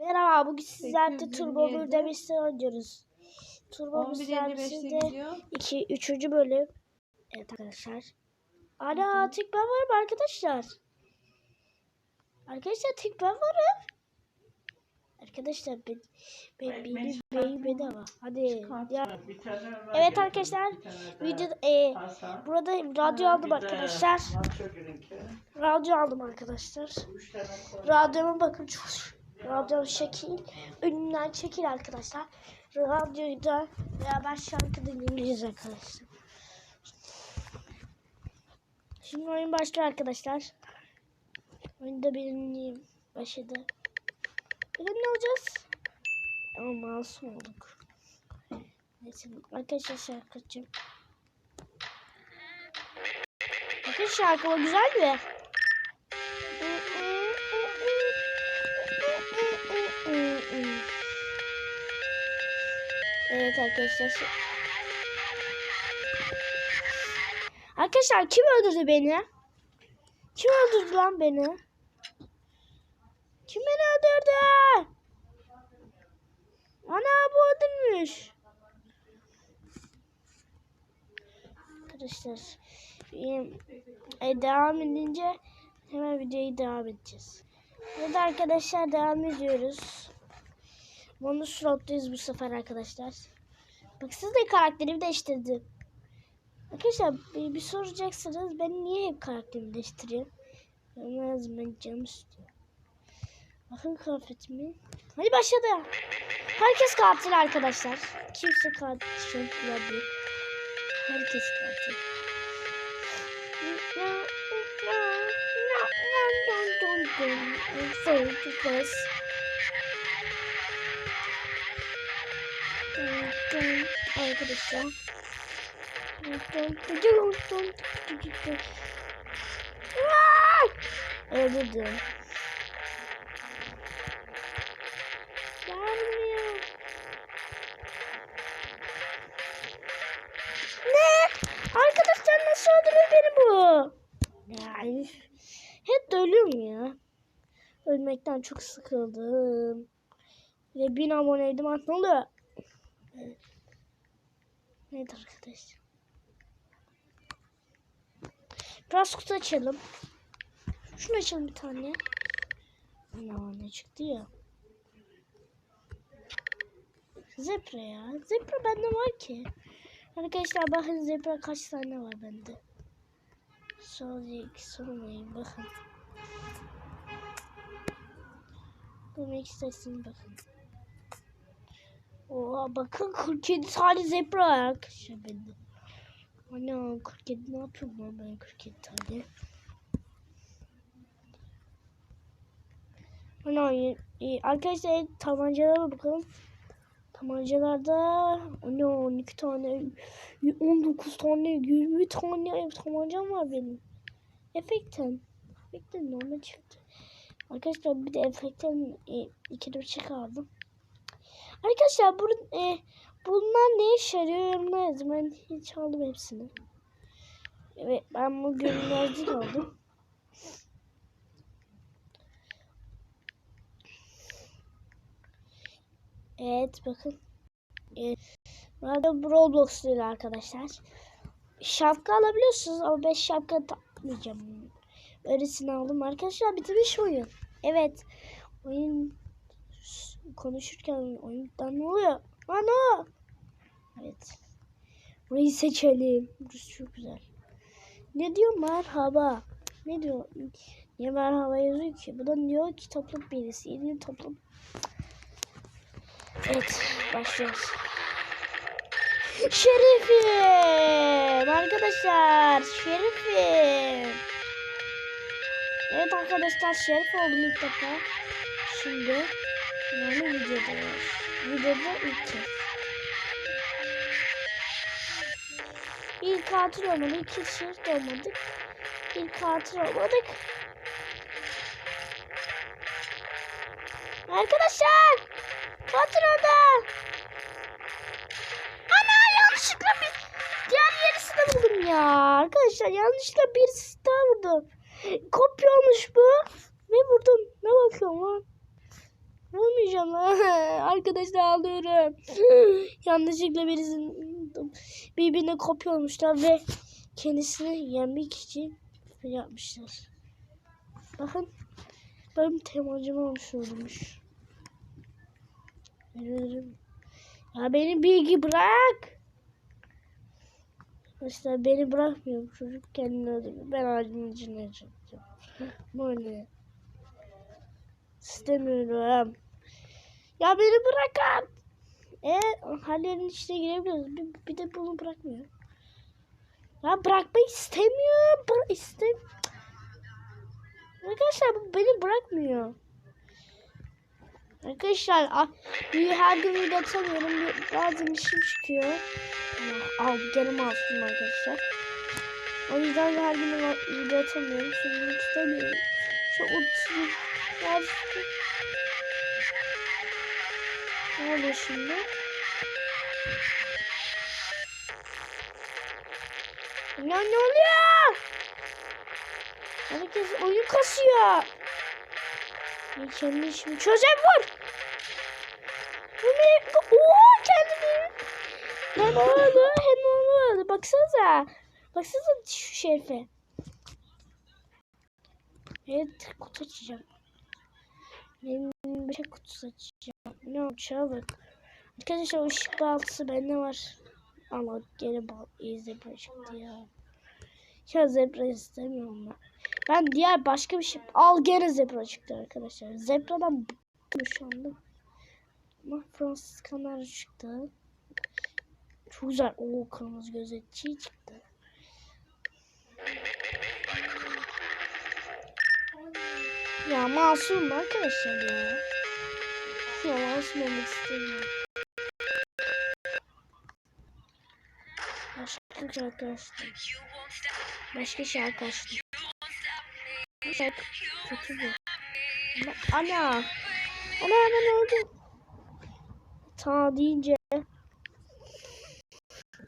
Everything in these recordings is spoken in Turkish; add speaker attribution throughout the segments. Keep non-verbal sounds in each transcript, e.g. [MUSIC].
Speaker 1: Merhaba bugün sizlerle
Speaker 2: 827.
Speaker 1: Turbo 1'de bir sene oynuyoruz. Turbo 1
Speaker 2: 11.55'te
Speaker 1: servisinde
Speaker 2: gidiyor.
Speaker 1: 2 3. bölüm. Evet arkadaşlar. Ana tek ben varım arkadaşlar. Arkadaşlar tek ben varım. Arkadaşlar ben, ben benim beyin bedava. Hadi. Ya. Evet arkadaşlar. Video e, burada radyo aldım arkadaşlar. Radyo aldım arkadaşlar. Radyoma bakın çok radyo şekil. Önünden çekil arkadaşlar. Radyoyu da beraber şarkı dinleyeceğiz arkadaşlar. Şimdi oyun başlıyor arkadaşlar. Oyunda benim başladı. Bugün ne olacağız? Ama masum olduk. Neyse arkadaşlar şarkı açayım. Bakın şarkı güzel mi? Evet arkadaşlar. Arkadaşlar kim öldürdü beni? Kim öldürdü lan beni? Kim beni öldürdü? Ana bu öldürmüş. Arkadaşlar e, devam edince hemen videoyu devam edeceğiz. Evet arkadaşlar devam ediyoruz. Bonus slot'tayız bu sefer arkadaşlar. Bak siz de karakterimi değiştirdim. Arkadaşlar bir, bir soracaksınız ben niye hep karakterimi değiştiriyorum? Olmaz ben canım istiyor. Bakın kıyafetimi. Hadi başladı. Herkes katil arkadaşlar. Kimse katil şey değil. Herkes katil. Arkadaşlar. Öldürdüm. Gelmiyor. Ne? Arkadaşlar nasıl öldürüyor beni bu? Yani hep de ölüyorum ya. Ölmekten çok sıkıldım. Ve bin aboneydim ne oluyor? Evet. Evet arkadaşlar. Biraz kutu açalım. Şunu açalım bir tane. Ana ne çıktı ya. Zebra ya. Zebra bende var ki. Arkadaşlar bakın zebra kaç tane var bende. Sorayım, sormayın bakın. Demek istersin bakın. Oha bakın 47 tane zebra arkadaşlar bende. Ana 47 ne yapıyorum lan ben 47 tane. Ana e, arkadaşlar tabancalara bakalım. Tabancalarda ana 12 tane 19 tane 20 tane tabancam var benim. Efekten. Efekten normal çıktı. Arkadaşlar bir de efekten e, iki dört aldım. Arkadaşlar bu, e, bunlar ne işe yarıyor yorumlar yazın. Ben hiç aldım hepsini. Evet ben bugün [LAUGHS] birazcık aldım. Evet bakın. Evet. Burada Roblox değil arkadaşlar. Şapka alabiliyorsunuz ama ben şapka takmayacağım. Öylesini aldım arkadaşlar bitirmiş oyun. Evet. Oyun konuşurken oyundan ne oluyor? Ano. Evet. Burayı seçelim. Burası çok güzel. Ne diyor merhaba? Ne diyor? Niye merhaba yazıyor ki? Bu da diyor ki toplum birisi. Yeni toplum. Evet. Başlıyoruz. Şerifim. Arkadaşlar. Şerifim. Evet arkadaşlar şerif oldum ilk defa. Şimdi yani videoda videoda ilk kez. İlk katil olmadık, ilk şerif olmadık. İlk katil olmadık. Arkadaşlar! Katil orada! Ana yanlışlıkla bir diğer yerisini buldum ya. Arkadaşlar yanlışlıkla birisi daha vurdum. Kopya olmuş bu. Ne vurdum? Ne bakıyorum lan? Vurmayacağım lan. [LAUGHS] Arkadaşlar alıyorum. [LAUGHS] Yanlışlıkla birisinin birbirine kopya olmuşlar ve kendisini yenmek için yapmışlar. Bakın benim temacım olmuş olmuş. Veririm. Ya beni bilgi bırak. Arkadaşlar beni bırakmıyor bu çocuk kendini öldürüyor. Ben ağacın içine çıkacağım. Böyle. İstemiyorum. Ya beni bırakın. E hallerin içine girebiliyoruz. Bir, bir de bunu bırakmıyor. Ya bırakmak istemiyor. Bıra istem. Arkadaşlar bu beni bırakmıyor. Arkadaşlar bir her gün video atamıyorum. Bazen işim çıkıyor. Al gene masum arkadaşlar. O yüzden her gün video atamıyorum. Şimdi istemiyorum. Şu uçsuz. Gerçekten. Ne oluyor şimdi? Ya ne oluyor? Herkes oyun kasıyor. Ya kendi işimi çözem vur. Bu ne? Oo kendini. Hem oldu hem oldu. Baksanıza. Baksanıza şu şerife. Evet kutu açacağım. Benim bir şey kutusu açacağım. Ne olacağı bak. Arkadaşlar ışık baltısı bende var. Ama gene bal zebra çıktı ya. Ya zebra istemiyorum ben. Ben diğer başka bir şey... Al gene zebra çıktı arkadaşlar. Zebradan bıktım şu anda. Ama Fransız kanarya çıktı. Çok güzel. Oo kırmızı gözetçi çıktı. Ya masum arkadaşlar ya. Ya masum olmak istemiyorum. Başka şarkı açtım. Başka şarkı açtım. Bu kötü bu. Ana. Ana ben öldüm. Ta deyince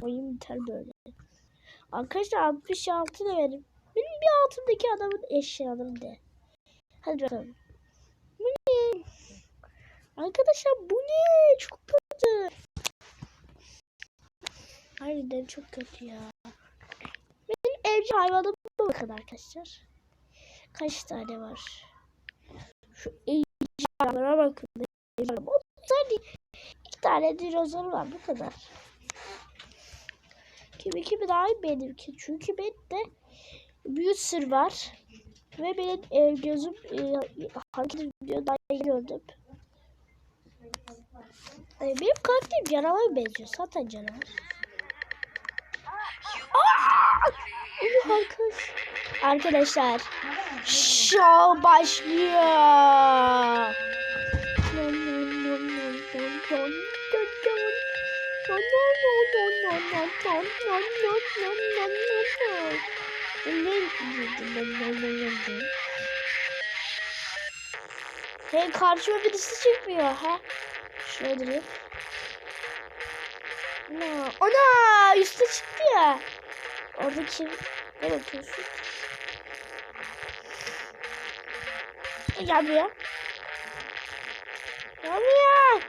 Speaker 1: oyun biter böyle. Arkadaşlar 66 da verim. Benim bir altındaki adamın eşyalarım de. Hadi bakalım. Bu ne? Arkadaşlar bu ne? Çok kötü. Harbiden çok kötü ya. Benim evcil hayvanım bakın arkadaşlar. Kaç tane var? Şu evcil hayvanlara bakın. O tane iki tane dinozor var bu kadar. Kimi kimi daha iyi benimki. Çünkü ben de büyük sır var. Ve benim e, gözüm e, hareket ediyor. Daha iyi gördüm. E, benim karakterim canavara benziyor. Zaten canavar. Arkadaşlar. Show başlıyor. Ben. Hey karşıma birisi çıkmıyor ha. Şuraya durayım. Ana, ana üstte çıktı ya. Orada kim? Ne bakıyorsun? Gel buraya. Gel buraya.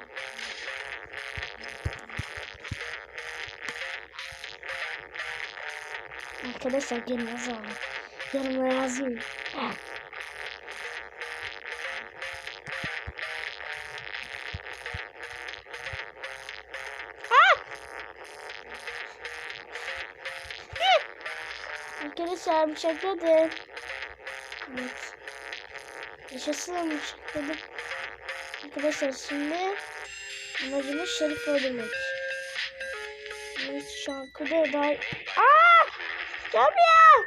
Speaker 1: Arkadaşlar gelin yazalım. Yorumlara yazayım. Ah. Arkadaşlar bıçakladım. Evet. Yaşasın bıçakladım. Arkadaşlar şimdi amacımız Şerif öldürmek. Evet şarkıda daha... Aaa! Gel buraya!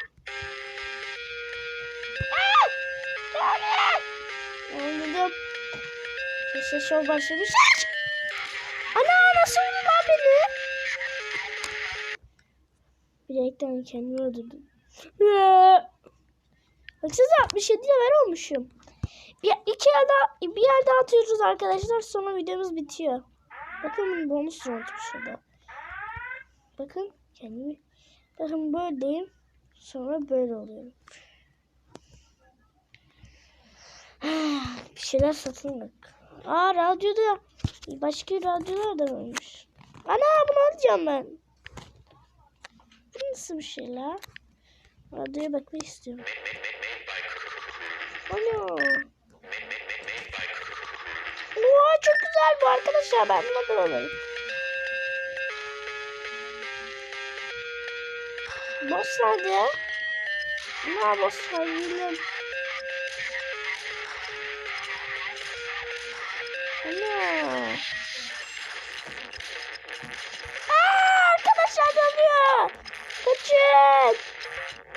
Speaker 1: Aaa! Gel buraya! Öldürdüm. Keşke şov başlamış. Ana nasıl vurdu lan beni? Bilekten kendimi öldürdüm. Baksanıza 67 level olmuşum. Bir, iki yer daha, bir yer daha atıyoruz arkadaşlar. Sonra videomuz bitiyor. Bakın bonus olmuş şurada. Bakın kendimi. Bakın böyleyim. Sonra böyle oluyorum. Bir şeyler satın bak. Aa radyoda başka radyolar da varmış. Ana bunu alacağım ben. Bu nasıl bir şey la? Radyoya bakmak istiyorum. Ana. Oha çok güzel bu arkadaşlar. Ben bunu da alayım. Boss nerede? Ana boss hayırlı. Ana. Aa, arkadaşlar dönüyor. Kaçın.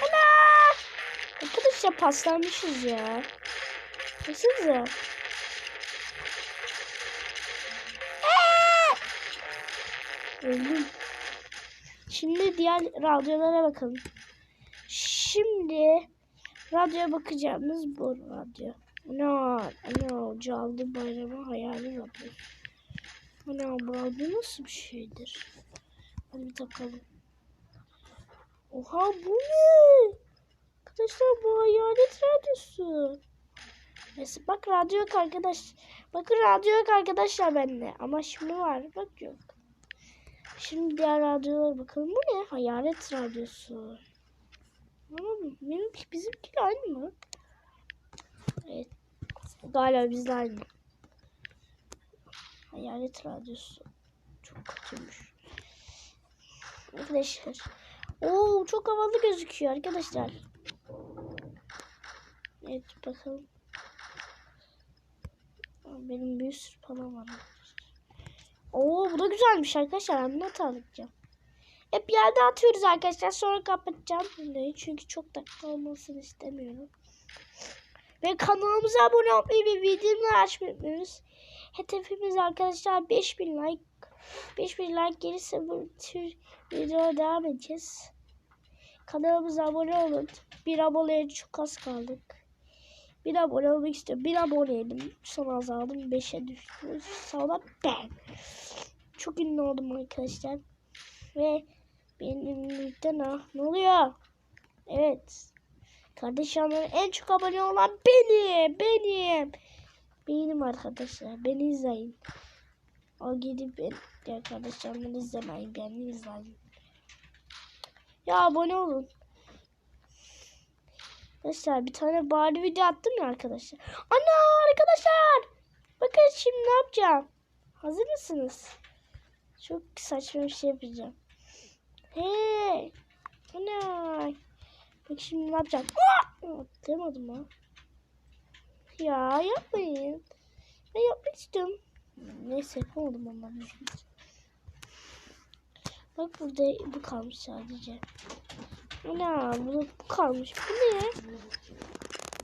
Speaker 1: Ana. Arkadaşlar paslanmışız ya. Baksanıza. Aa! Öldüm. Şimdi diğer radyolara bakalım. Şimdi radyoya bakacağımız bu radyo. Ana, ana, Caldı Bayramı Hayali Radyo. Ana, bu radyo nasıl bir şeydir? Hadi bir takalım. Oha bu ne? Arkadaşlar bu hayalet radyosu. Neyse bak radyo yok arkadaş. Bakın radyo yok arkadaşlar bende. Ama şimdi var. Bak yok. Şimdi diğer radyolara bakalım. Bu ne? Hayalet radyosu. Ama benim bizimkiyle aynı mı? Evet. Galiba bizle aynı. Hayalet radyosu. Çok kötüymüş. Arkadaşlar. Oo çok havalı gözüküyor arkadaşlar. Evet bakalım. Benim bir sürü param var. Oo bu da güzelmiş arkadaşlar. Ben not alacağım. Hep yerde atıyoruz arkadaşlar. Sonra kapatacağım videoyu. Çünkü çok dakika olmasını istemiyorum. Ve kanalımıza abone olmayı ve videoları açmayı unutmuyoruz. Hedefimiz arkadaşlar 5000 like. 5000 like gelirse bu tür videoya devam edeceğiz. Kanalımıza abone olun. Bir aboneye çok az kaldık. Bir abone olmak istiyorum. Bir aboneydim. Son azaldım. 5'e düştüm. Sonra ben. Çok ünlü oldum arkadaşlar. Ve benim ünlülükten ah ne oluyor? Evet. Kardeşlerimden en çok abone olan benim. Benim. Benim arkadaşlar. Beni izleyin. O gidip kardeşlerimden izlemeyin. Beni izleyin. Ya abone olun. Arkadaşlar bir tane bari video attım ya arkadaşlar. Ana arkadaşlar. Bakın şimdi ne yapacağım. Hazır mısınız? Çok saçma bir şey yapacağım. Hey. Ana. Bak şimdi ne yapacağım. Aa! Atlayamadım ha. Ya yapmayın. Ben yapmak istiyorum. Neyse yapamadım ondan. Bak burada bu kalmış sadece. Ana bu kalmış. Bu ne?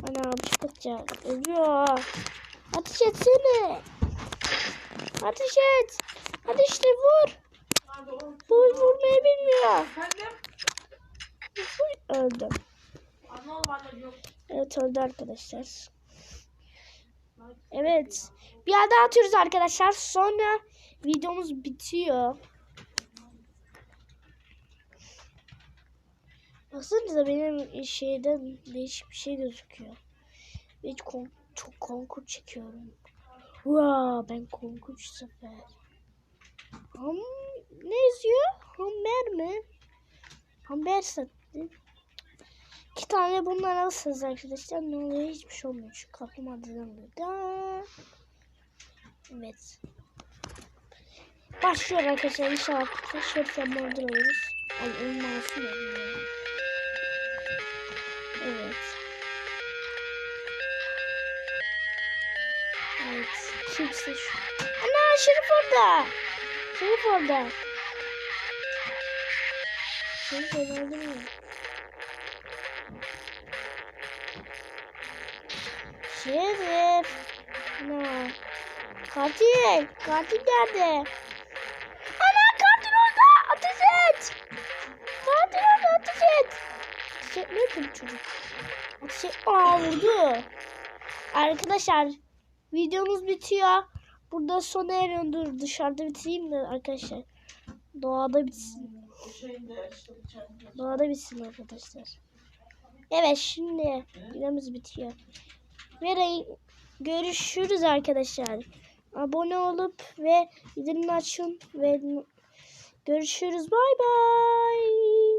Speaker 1: Ana çıkacak. Ölüyor. Ateş etsene. Ateş et. İşte vur. Vur vurmayı bilmiyor. Vur. Öldüm. Evet öldü arkadaşlar. Evet. Bir daha atıyoruz arkadaşlar. Sonra videomuz bitiyor. Baksanıza benim şeyden değişik bir şey gözüküyor. Hiç kon- çok konkur çekiyorum. Wow, ben konkur sefer. Ham ne yazıyor? Hamber mi? Hamber sattı. İki tane bunlar alırsanız arkadaşlar ne oluyor? Hiçbir şey olmuyor. Şu kaplumbağa da. Evet. Başlıyor arkadaşlar inşallah. Şöyle mağdur oluruz. Ay onun masum Kimse şu. Ana Şerif orada. Şerif orada. Şerif orada mı? Şerif. Ne? Katil. Katil nerede? Ana katil orada. Ateş et. Katil orada ateş et. Ateş etmiyor ki bu çocuk. Ateş et. Aa vurdu. Arkadaşlar videomuz bitiyor. Burada sona eriyor. Dur dışarıda bitireyim de arkadaşlar. Doğada bitsin. Doğada bitsin arkadaşlar. Evet şimdi videomuz bitiyor. Ve görüşürüz arkadaşlar. abone olup ve bildirimleri açın ve görüşürüz. Bay bay.